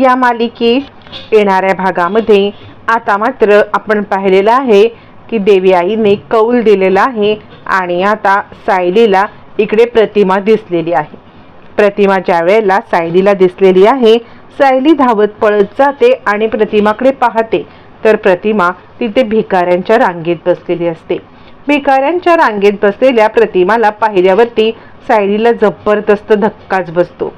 या मालिकेत येणाऱ्या भागामध्ये आता मात्र आपण पाहिलेलं आहे की देवी आईने कौल दिलेला आहे आणि आता सायलीला इकडे प्रतिमा दिसलेली आहे. प्रतिमा ज्या वेळेला सायलीला दिसलेली आहे सायली धावत पळत जाते आणि प्रतिमाकडे पाहते. तर प्रतिमा तिथे भिकाऱ्यांच्या रांगेत बसलेली असते. भिकाऱ्यांच्या रांगेत बसलेल्या प्रतिमाला पाहिल्यावरती सायलीला जबरदस्त धक्काच बसतो.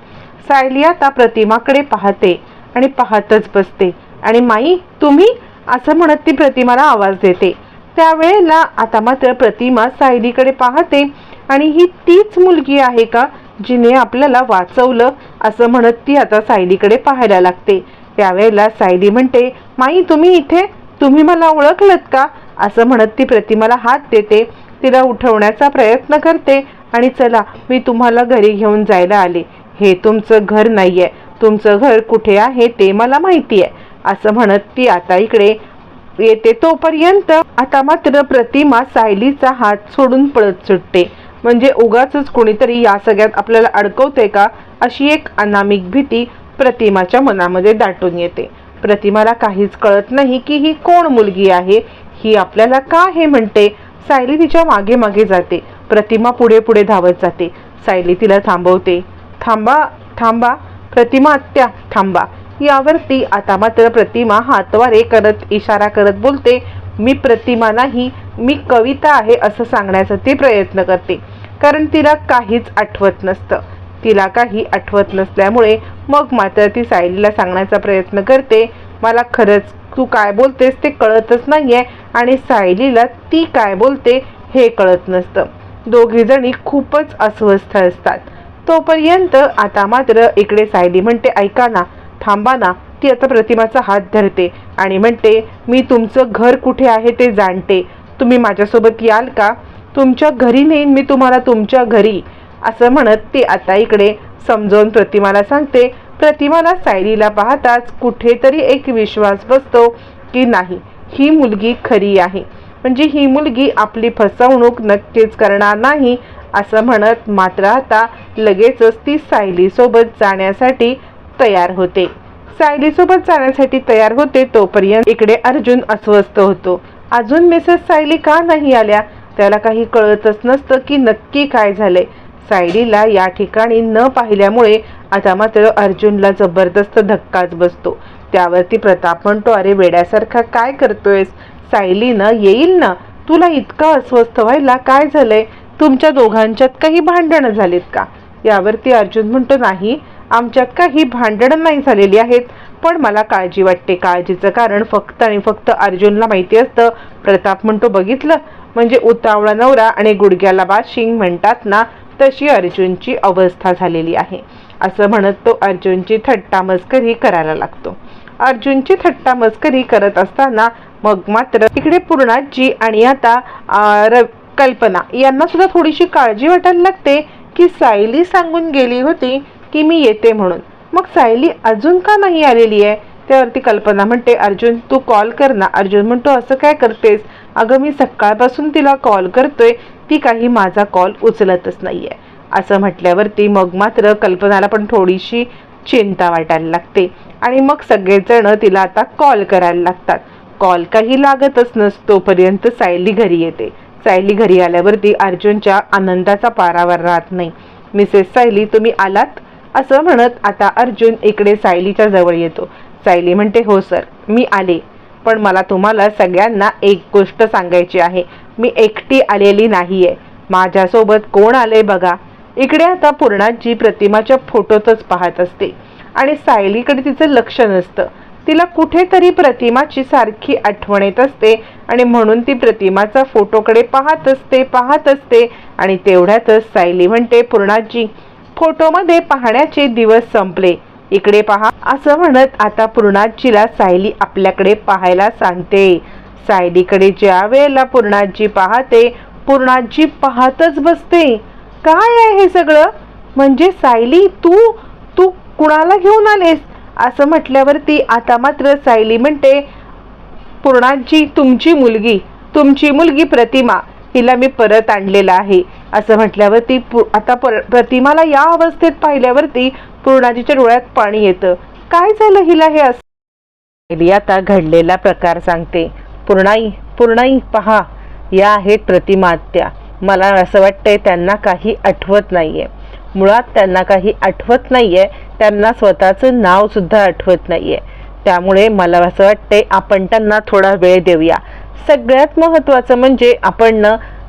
सायली आता प्रतिमाकडे पाहते आणि पाहतच बसते. आणि माई तुम्ही? असं म्हणत ती प्रतिमाला आवाज देते. त्यावेळेला आता मात्र प्रतिमा सायलीकडे पाहते आणि ही तीच मुलगी आहे का जिने आपल्याला वाचवलं? असं म्हणत ती आता सायलीकडे पाहायला लागते. त्यावेळेला सायली म्हणते माई तुम्ही इथे? तुम्ही मला ओळखलत का? असं म्हणत ती प्रतिमाला हात देते. तिला उठवण्याचा प्रयत्न करते आणि चला मी तुम्हाला घरी घेऊन जायला आले. हे तुमचं घर नाही आहे तुमचं घर कुठे आहे ते मला माहिती आहे असं म्हणत ती आता इकडे येते. तोपर्यंत आता मात्र प्रतिमा सायलीचा हात सोडून पळत सुटते. म्हणजे उगाच कोणीतरी या सगळ्यात आपल्याला अडकवते का? अशी एक अनामिक भीती प्रतिमाच्या मनामध्ये दाटून येते. प्रतिमाला काहीच कळत नाही की ही कोण मुलगी आहे? ही आपल्याला का हे म्हणते? सायली तिच्यामागे मागे जाते. प्रतिमा पुढे पुढे धावत जाते. सायली तिला थांबवते. थांबा थांबा प्रतिमा आत्या थांबा. यावरती आता मात्र प्रतिमा हातवारे करत इशारा करत बोलते मी प्रतिमा नाही मी कविता आहे असं सांगण्याचा ती प्रयत्न करते. कारण तिला काहीच आठवत नसतं. तिला काही आठवत नसल्यामुळे मग मात्र ती सायलीला सांगण्याचा प्रयत्न करते मला खरंच तू काय बोलतेस ते कळतच नाही आहे आणि सायलीला ती काय बोलते हे कळत नसतं. दोघीजणी खूपच अस्वस्थ असतात. तोपर्यंत आता मात्र इकडे सायली म्हणते ऐका ना थांबा ना ती आता प्रतिमाचा हात धरते आणि म्हणते मी तुमचं घर कुठे आहे ते जाणते. तुम्ही माझ्यासोबत याल का? तुमच्या घरी नेईन मी तुम्हाला तुमच्या घरी. असं म्हणत ती आता इकडे समजावून प्रतिमाला सांगते. प्रतिमाला सायलीला पाहताच कुठेतरी एक विश्वास बसतो की नाही ही मुलगी खरी आहे. म्हणजे ही मुलगी आपली फसवणूक नक्कीच करणार नाही असं म्हणत मात्र आता लगेचच ती सायलीसोबत जाण्यासाठी तयार होते. सायलीसोबत जाण्यासाठी तयार होते तोपर्यंत इकडे अर्जुन अस्वस्थ होतो. अजून मिसेस सायली का नाही आल्या? त्याला काही कळतच नसतं की नक्की काय झालंय. सायलीला या ठिकाणी न पाहिल्यामुळे आता मात्र अर्जुनला जबरदस्त धक्काच बसतो. त्यावरती प्रताप म्हणतो अरे वेड्यासारखा काय करतोयस? सायलीनं येईल ना? तुला इतका अस्वस्थ व्हायला काय झालंय? तुमच्या दोघांच्यात काही भांडणं झालीत का? यावरती अर्जुन म्हणतो नाही आमच्यात काही भांडणं नाही झालेली आहेत. पण मला काळजी वाटते. काळजीचं कारण फक्त आणि फक्त अर्जुनला माहिती असतं. प्रताप म्हणतो बघितलं? म्हणजे उतावळा नवरा आणि गुडघ्याला बाशिंग म्हणतात ना तशी अर्जुनची अवस्था झालेली आहे. असं म्हणत तो अर्जुनची थट्टा मस्करी करायला लागतो. अर्जुनची थट्टा मस्करी करत असताना मग मात्र इकडे पूर्णाजी आणि आता र कल्पना. यांना सुद्धा थोडीशी काळजी वाटायला लागते की सायली सांगून गेली होती की मी येते म्हणून. मग सायली अजून का नाही आलेली आहे? त्यावरती कल्पना म्हणते अर्जुन तू कॉल कर ना. अर्जुन म्हणतो असं काय करतेस? अगं मी सकाळपासून तिला कॉल करतोय. ती काही माझा कॉल उचलतच नाही आहे असं म्हटल्यावरती मग मात्र कल्पनाला पण थोडीशी चिंता वाटायला लागते. आणि मग सगळेजण तिला आता कॉल करायला लागतात. कॉल काही लागतच नसतोपर्यंत सायली घरी येते. सायली घरी आल्यावरती अर्जुनच्या आनंदाचा पारावर राहत नाही. मिसेस सायली तुम्ही आलात? असं म्हणत आता अर्जुन इकडे सायलीच्या जवळ येतो. सायली म्हणते हो सर मी आले. पण मला तुम्हाला सगळ्यांना एक गोष्ट सांगायची आहे. मी एकटी आलेली नाही आहे माझ्यासोबत कोण आले बघा. इकडे आता पूर्णाजी प्रतिमाच्या फोटोतच पाहत असते. आणि सायलीकडे तिचं लक्ष नसतं. तिला कुठेतरी प्रतिमाची सारखी आठवण येत असते आणि म्हणून ती प्रतिमाचा फोटोकडे पाहत असते पाहत असते आणि तेवढ्यातच सायली म्हणते पूर्णाजी फोटोमध्ये पाहण्याचे दिवस संपले. इकडे पहा. असं म्हणत आता पूर्णाजीला सायली आपल्याकडे पाहायला सांगते. सायलीकडे ज्या वेळेला पूर्णाजी पाहते पूर्णाजी पाहतच बसते. काय आहे हे सगळं? म्हणजे सायली तू तू कुणाला घेऊन आलेस? असं म्हटल्यावरती आता मात्र सायली म्हणते पूर्णाजी तुमची मुलगी तुमची मुलगी प्रतिमा हिला मी परत आणलेलं आहे. असं म्हटल्यावरती पु आता पर प्रतिमाला या अवस्थेत पाहिल्यावरती पूर्णाजीच्या डोळ्यात पाणी येतं. काय झालं हिला हे असं? आता घडलेला प्रकार सांगते. पूर्णाई पूर्णाई पहा या आहेत प्रतिमा त्या मला असं वाटतंय त्यांना काही आठवत नाहीये. मुळात त्यांना काही आठवत नाही आहे त्यांना स्वतःचं नावसुद्धा आठवत नाही आहे त्यामुळे मला असं वाटते आपण त्यांना थोडा वेळ देऊया. सगळ्यात महत्त्वाचं म्हणजे आपण न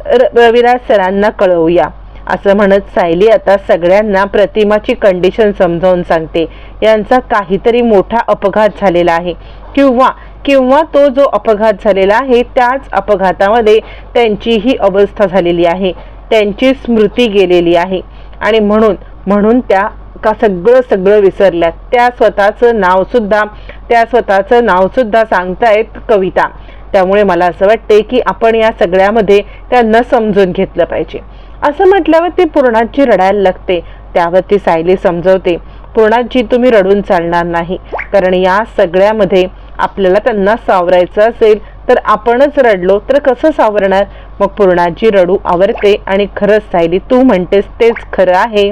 र- रविराज सरांना कळवूया. असं म्हणत सायली आता सगळ्यांना प्रतिमाची कंडिशन समजावून सांगते. यांचा काहीतरी मोठा अपघात झालेला आहे. किंवा किंवा तो जो अपघात झालेला आहे त्याच अपघातामध्ये त्यांची ही अवस्था झालेली आहे. त्यांची स्मृती गेलेली आहे. आणि म्हणून म्हणून त्या का सगळं सगळं विसरल्यात त्या स्वतःचं नावसुद्धा त्या स्वतःचं नावसुद्धा सांगतायत कविता. त्यामुळे मला असं वाटते की आपण या सगळ्यामध्ये त्यांना समजून घेतलं पाहिजे. असं म्हटल्यावर ती पूर्णाची रडायला लागते. त्यावर ती सायली समजवते पूर्णाची तुम्ही रडून चालणार नाही. कारण या सगळ्यामध्ये आपल्याला त्यांना सावरायचं असेल तर आपणच रडलो तर कसं सावरणार? मग पूर्णाची रडू आवरते आणि खरंच सायली तू म्हणतेस तेच खरं आहे.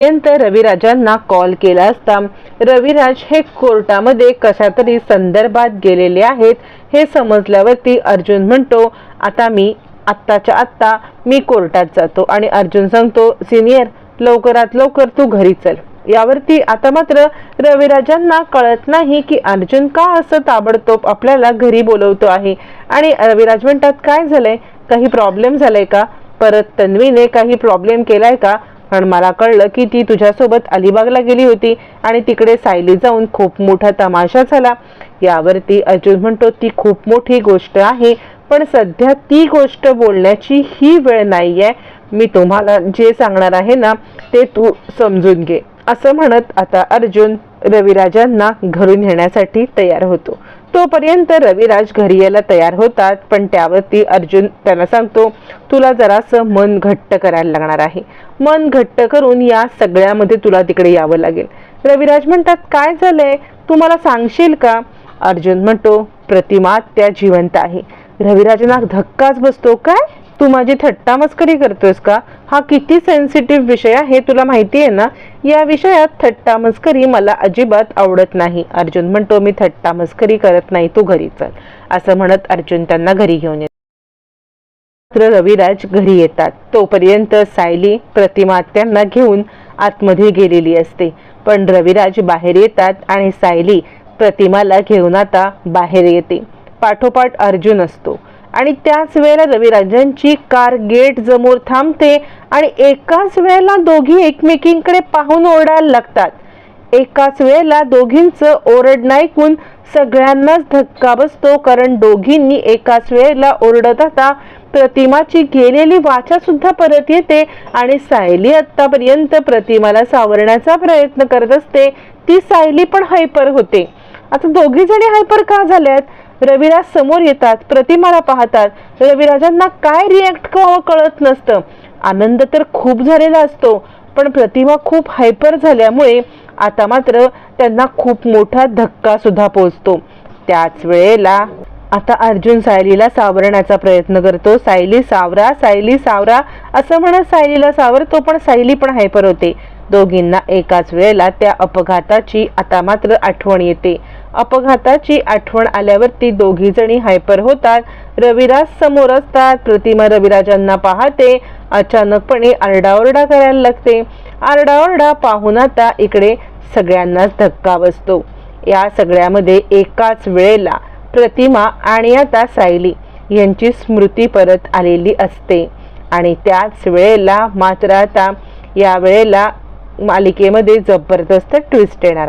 नंतर रविराजांना कॉल केला असता रविराज हे कोर्टामध्ये कशा तरी संदर्भात गेलेले आहेत हे समजल्यावरती अर्जुन म्हणतो आता मी आत्ताच्या आत्ता मी कोर्टात जातो. आणि अर्जुन सांगतो सिनियर लवकरात लवकर तू घरी चल. यावरती आता मात्र रविराजांना कळत नाही की अर्जुन का असं ताबडतोब आपल्याला घरी बोलवतो आहे. आणि रविराज म्हणतात काय झालंय? काही प्रॉब्लेम झालाय का? परत तन्वीने काही प्रॉब्लेम केलाय का? पण मला कळलं की ती तुझ्यासोबत अलिबागला गेली होती आणि तिकडे सायली जाऊन खूप मोठा तमाशा झाला. यावरती अर्जुन म्हणतो ती खूप मोठी गोष्ट आहे पण सध्या ती गोष्ट बोलण्याची ही वेळ आहे मी तुम्हाला जे सांगणार आहे ना ते तू समजून घे. असं म्हणत आता अर्जुन रविराजांना घरून येण्यासाठी तयार होतो. तोपर्यंत रविराज घरी यायला तयार होतात पण त्यावरती अर्जुन त्यांना सांगतो तुला जरासं मन घट्ट करायला लागणार आहे. मन घट्ट करून या सगळ्यामध्ये तुला तिकडे यावं लागेल. रविराज म्हणतात काय झालंय? तू मला सांगशील का? अर्जुन म्हणतो प्रतिमा त्या जिवंत आहे. रविराजांना धक्काच बसतो काय? तू माझी थट्टा मस्करी करतोयस का? हा किती सेन्सिटिव्ह विषय आहे तुला माहिती आहे ना? या विषयात थट्टा मस्करी मला अजिबात आवडत नाही. अर्जुन म्हणतो मी थट्टा मस्करी करत नाही तू घरी चल. असं म्हणत अर्जुन त्यांना घरी घेऊन येतो. मात्र रविराज घरी येतात. तोपर्यंत सायली प्रतिमा त्यांना घेऊन आतमध्ये गेलेली असते. पण रविराज बाहेर येतात आणि सायली प्रतिमाला घेऊन आता बाहेर येते. पाठोपाठ अर्जुन असतो. आणि त्याच वेळेला रविराजांची कार गेट समोर थांबते आणि एकाच वेळेला दोघी एकमेकींकडे पाहून ओरडायला लागतात. एकाच वेळेला दोघींचं ओरडणं ऐकून सगळ्यांनाच धक्का बसतो कारण दोघींनी एकाच वेळेला ओरडत आता प्रतिमाची गेलेली वाचा सुद्धा परत येते आणि सायली आतापर्यंत प्रतिमाला सावरण्याचा प्रयत्न करत असते. ती सायली पण हायपर होते. आता दोघी जणी हायपर का झाल्यात? रविराज समोर येतात प्रतिमाला पाहतात. रविराजांना काय रिॲक्ट करावं कळत नसतं. आनंद तर खूप झालेला असतो पण प्रतिमा खूप हायपर झाल्यामुळे आता मात्र त्यांना खूप मोठा धक्का सुद्धा पोचतो. त्याच वेळेला आता अर्जुन सायलीला सावरण्याचा प्रयत्न करतो. सायली सावरा सायली सावरा असं म्हणत सायलीला सावरतो पण सायली पण हायपर होते. दोघींना एकाच वेळेला त्या अपघाताची आता मात्र आठवण येते. अपघाताची आठवण आल्यावरती दोघी जणी हायपर होतात. रविराज समोर असतात. प्रतिमा रविराजांना पाहते. अचानकपणे आरडाओरडा करायला लागते. आरडाओरडा पाहून आता इकडे सगळ्यांनाच धक्का बसतो. या सगळ्यामध्ये एकाच वेळेला प्रतिमा आणि आता सायली यांची स्मृती परत आलेली असते. आणि त्याच वेळेला मात्र आता या वेळेला मालिकेमध्ये जबरदस्त ट्विस्ट येणार